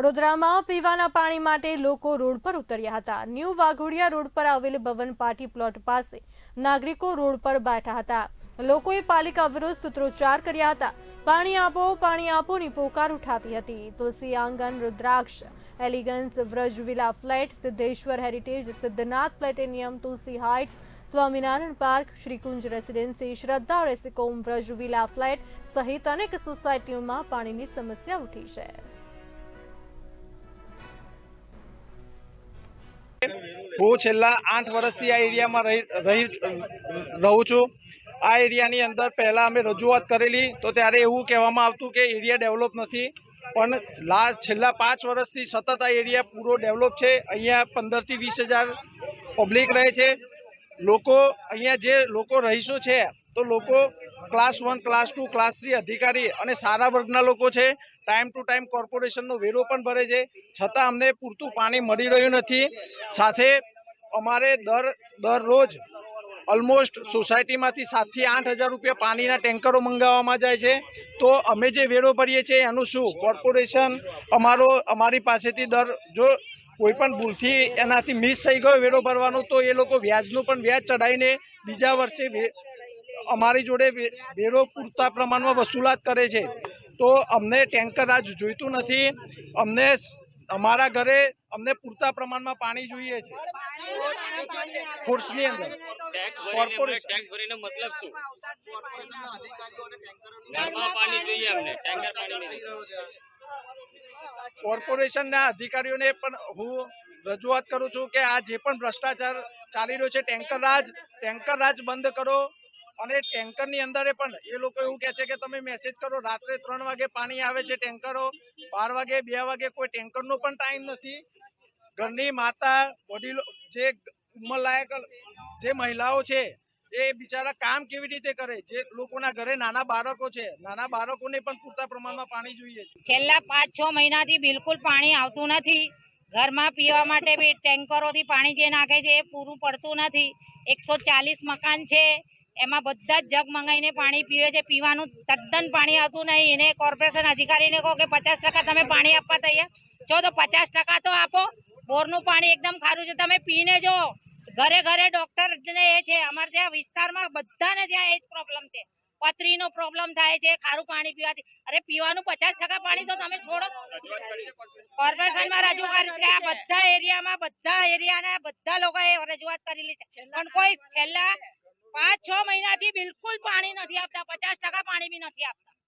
વડોદરામાં પીવાના પાણી માટે લોકો રોડ પર ઉતર્યા હતા. ન્યૂ વાઘોડિયા રોડ પર આવેલ ભવન પાર્ટી પ્લોટ પાસે નાગરિકો રોડ પર બેઠા હતા. લોકોએ પાલિકા વિરુદ્ધ સૂત્રોચ્ચાર કર્યા હતા. પાણી આપો, પાણી આપોની પોકાર ઉઠાવી હતી. Tulsi Angan Rudraksh, elegance Vraj villa flat, Siddheshwar heritage, Siddhnath platinum, Tulsi heights, Swaminarayan park, Shrikunj residency, Shraddha resicom Vraj villa flat સહિત અનેક સોસાયટીઓમાં પાણીની સમસ્યા ઉઠી છે. હું છેલ્લા આઠ વર્ષથી આ એરિયામાં રહી રહી છું. આ એરિયાની અંદર પહેલાં અમે રજૂઆત કરેલી તો ત્યારે એવું કહેવામાં આવતું કે એરિયા ડેવલપ નથી. પણ લાસ્ટ છેલ્લા પાંચ વર્ષથી સતત આ એરિયા પૂરો ડેવલપ છે. અહીંયા પંદરથી વીસ હજાર પબ્લિક રહે છે. લોકો અહીંયા જે લોકો રહીશો છે, તો લોકો class one, class two, class three અધિકારી અને સારા વર્ગના લોકો છે. ટાઈમ ટુ ટાઈમ કોર્પોરેશનનો વેરો પણ ભરે છે. છતાં અમને પૂરતું પાણી મળી રહ્યું નથી. સાથે અમારે દર દરરોજ ઓલમોસ્ટ સોસાયટીમાંથી સાતથી આઠ હજાર રૂપિયા પાણીના ટેન્કરો મંગાવવામાં જાય છે. તો અમે જે વેરો ભરીએ છીએ એનું શું? કોર્પોરેશન અમારો, અમારી પાસેથી દર, જો કોઈ પણ ભૂલથી એનાથી મિસ થઈ ગયો વેરો ભરવાનો, તો એ લોકો વ્યાજનું પણ વ્યાજ ચડાવીને બીજા વર્ષે અમારી જોડે વેરો પૂરતા પ્રમાણમાં વસૂલાત કરે છે. તો અમને ટેન્કર આજ જોઈતું નથી. અમને અમારા ઘરે અમને પૂરતા પ્રમાણમાં પાણી જોઈએ છે. ફોર્સની અંદર. કોર્પોરેશનના અધિકારીઓને પણ હું રજૂઆત કરું છું કે આ જે પણ ભ્રષ્ટાચાર ચાલી રહ્યો છે ટેન્કર રાજ ટેન્કર રાજ બંધ કરો. અને ટેન્કરની અંદર પણ એ લોકો એવું કહે છે કે તમે મેસેજ કરો, રાત્રે ત્રણ વાગે પાણી આવે છે ટેન્કરો, બાર વાગે, બે વાગે કોઈ ટેન્કરનો પણ ટાઈમ નથી. ઘરની માતા, વડીલો, જે ઉંમરલાયક, જે મહિલાઓ છે, એ બિચારા કામ કેવી રીતે કરે? જે લોકોના ઘરે નાના બાળકો છે, નાના બાળકોને પણ પૂરતા પ્રમાણમાં પાણી જોઈએ છે. છેલ્લા પાંચ, છ મહિનાથી બિલકુલ પાણી આવતું નથી. ઘરમાં પીવા માટે બી ટેન્કરોથી પાણી જે નાખે છે એ પૂરું પડતું નથી. એકસો ચાલીસ મકાન છે. એમાં બધા જ જગ મંગાવીને પાણી પીવે છે. પીવાનું તદ્દન પાણી આવતું નહીં. એને કોર્પોરેશન અધિકારીને કહો કે પચાસ તમે પાણી આપવા તૈયાર. છો તો પચાસ તો આપો. બોરનું પાણી એકદમ ખારું છે. તમે પીને જો. ઘરે ઘરે ડોક્ટર ને એ છે. અમારે ત્યાં વિસ્તારમાં બધાને ત્યાં એ જ પ્રોબ્લેમ છે. પથરીનો પ્રોબ્લેમ થાય છે. ખારું પાણી પીવાથી. અરે પીવાનું પચાસ ટકા પાણી તો તમે છોડો. કોર્પોરેશનમાં રજૂ કરી છે બધા એરિયામાં, બધા એરિયાના બધા લોકોએ રજૂઆત કરેલી છે. પણ કોઈ છેલ્લા પાંચ છ મહિનાથી બિલકુલ પાણી નથી આપતા પચાસ ટકા પાણી બી નથી આપતા.